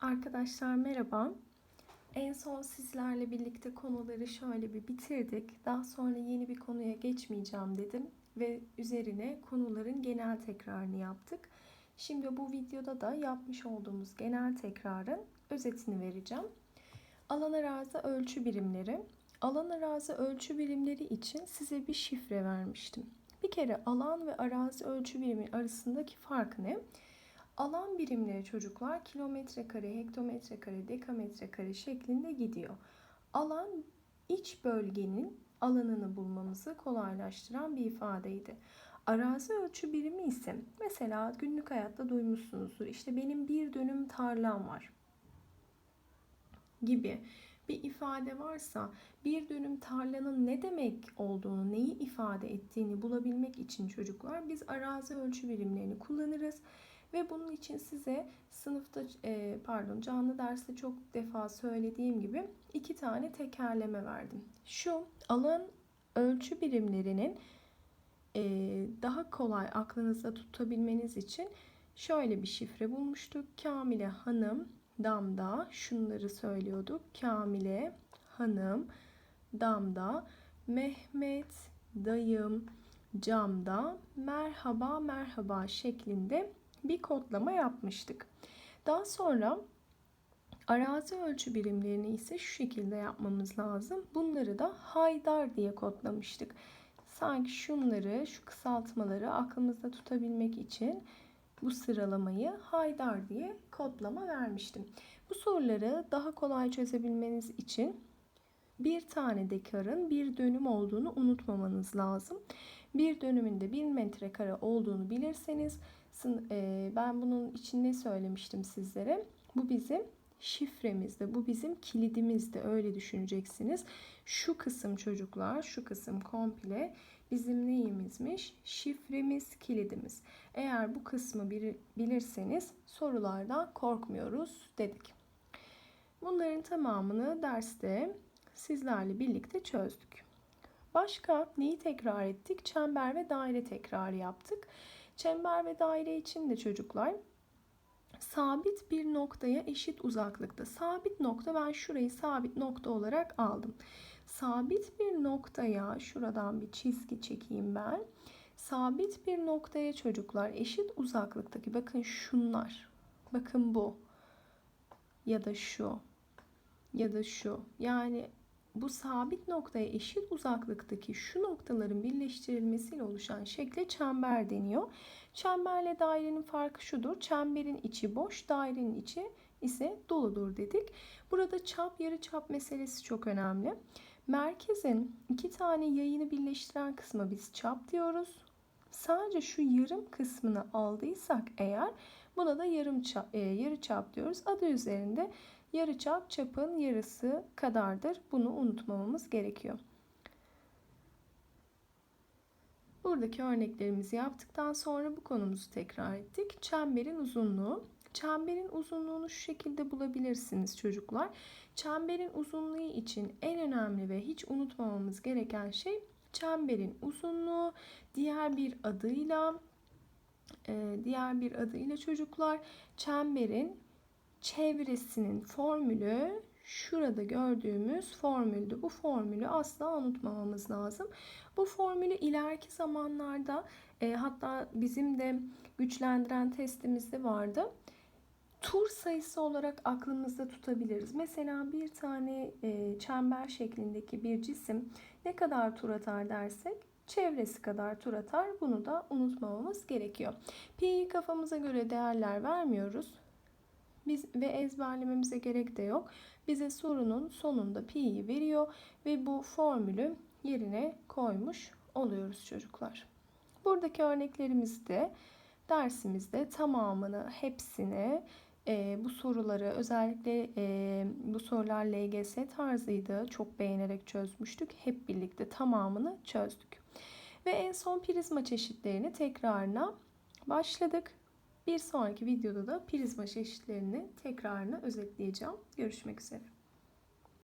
Arkadaşlar merhaba. En son sizlerle birlikte konuları şöyle bir bitirdik. Daha sonra yeni bir konuya geçmeyeceğim dedim ve üzerine konuların genel tekrarını yaptık. Şimdi bu videoda da yapmış olduğumuz genel tekrarın özetini vereceğim. Alan arazi ölçü birimleri. Alan arazi ölçü birimleri için size bir şifre vermiştim. Bir kere alan ve arazi ölçü birimi arasındaki fark ne? Alan birimleri çocuklar kilometre kare, hektometre kare, dekametre kare şeklinde gidiyor. Alan iç bölgenin alanını bulmamızı kolaylaştıran bir ifadeydi. Arazi ölçü birimi ise mesela günlük hayatta duymuşsunuzdur. İşte benim bir dönüm tarlam var gibi bir ifade varsa bir dönüm tarlanın ne demek olduğunu, neyi ifade ettiğini bulabilmek için çocuklar biz arazi ölçü birimlerini kullanırız. Ve bunun için size sınıfta e, pardon canlı derste çok defa söylediğim gibi iki tane tekerleme verdim. Şu alan ölçü birimlerinin e, daha kolay aklınızda tutabilmeniz için şöyle bir şifre bulmuştuk. Kamile Hanım damda şunları söylüyorduk. Kamile Hanım damda Mehmet dayım camda merhaba merhaba şeklinde bir kodlama yapmıştık. Daha sonra arazi ölçü birimlerini ise şu şekilde yapmamız lazım. Bunları da Haydar diye kodlamıştık. Sanki şunları, şu kısaltmaları aklımızda tutabilmek için bu sıralamayı Haydar diye kodlama vermiştim. Bu soruları daha kolay çözebilmeniz için bir tane dekarın bir dönüm olduğunu unutmamanız lazım. Bir dönümünde 1 metrekare olduğunu bilirseniz ben bunun için ne söylemiştim sizlere? Bu bizim şifremizde, bu bizim kilidimizde öyle düşüneceksiniz. Şu kısım çocuklar, şu kısım komple bizim neyimizmiş? Şifremiz, kilidimiz. Eğer bu kısmı bilirseniz sorulardan korkmuyoruz dedik. Bunların tamamını derste sizlerle birlikte çözdük. Başka neyi tekrar ettik? Çember ve daire tekrarı yaptık. Çember ve daire için de çocuklar sabit bir noktaya eşit uzaklıkta. Sabit nokta ben şurayı sabit nokta olarak aldım. Sabit bir noktaya şuradan bir çizgi çekeyim ben. Sabit bir noktaya çocuklar eşit uzaklıktaki bakın şunlar. Bakın bu. Ya da şu. Ya da şu. Yani bu sabit noktaya eşit uzaklıktaki şu noktaların birleştirilmesiyle oluşan şekle çember deniyor. Çemberle dairenin farkı şudur. Çemberin içi boş, dairenin içi ise doludur dedik. Burada çap yarı çap meselesi çok önemli. Merkezin iki tane yayını birleştiren kısma biz çap diyoruz. Sadece şu yarım kısmını aldıysak eğer buna da yarım çap, e, yarı çap diyoruz. Adı üzerinde Yarı çap çapın yarısı kadardır. Bunu unutmamamız gerekiyor. Buradaki örneklerimizi yaptıktan sonra bu konumuzu tekrar ettik. Çemberin uzunluğu. Çemberin uzunluğunu şu şekilde bulabilirsiniz çocuklar. Çemberin uzunluğu için en önemli ve hiç unutmamamız gereken şey çemberin uzunluğu. Diğer bir adıyla e, diğer bir adıyla çocuklar çemberin çevresinin formülü şurada gördüğümüz formüldü. Bu formülü asla unutmamamız lazım. Bu formülü ileriki zamanlarda e, hatta bizim de güçlendiren testimizde vardı. Tur sayısı olarak aklımızda tutabiliriz. Mesela bir tane e, çember şeklindeki bir cisim ne kadar tur atar dersek çevresi kadar tur atar. Bunu da unutmamamız gerekiyor. Pi'yi kafamıza göre değerler vermiyoruz. Biz ve ezberlememize gerek de yok. Bize sorunun sonunda pi'yi veriyor ve bu formülü yerine koymuş oluyoruz çocuklar. Buradaki örneklerimizde dersimizde tamamını, hepsini e, bu soruları özellikle e, bu sorular LGS tarzıydı. Çok beğenerek çözmüştük. Hep birlikte tamamını çözdük. Ve en son prizma çeşitlerini tekrarına başladık. Bir sonraki videoda da prizma çeşitlerini tekrarını özetleyeceğim. Görüşmek üzere.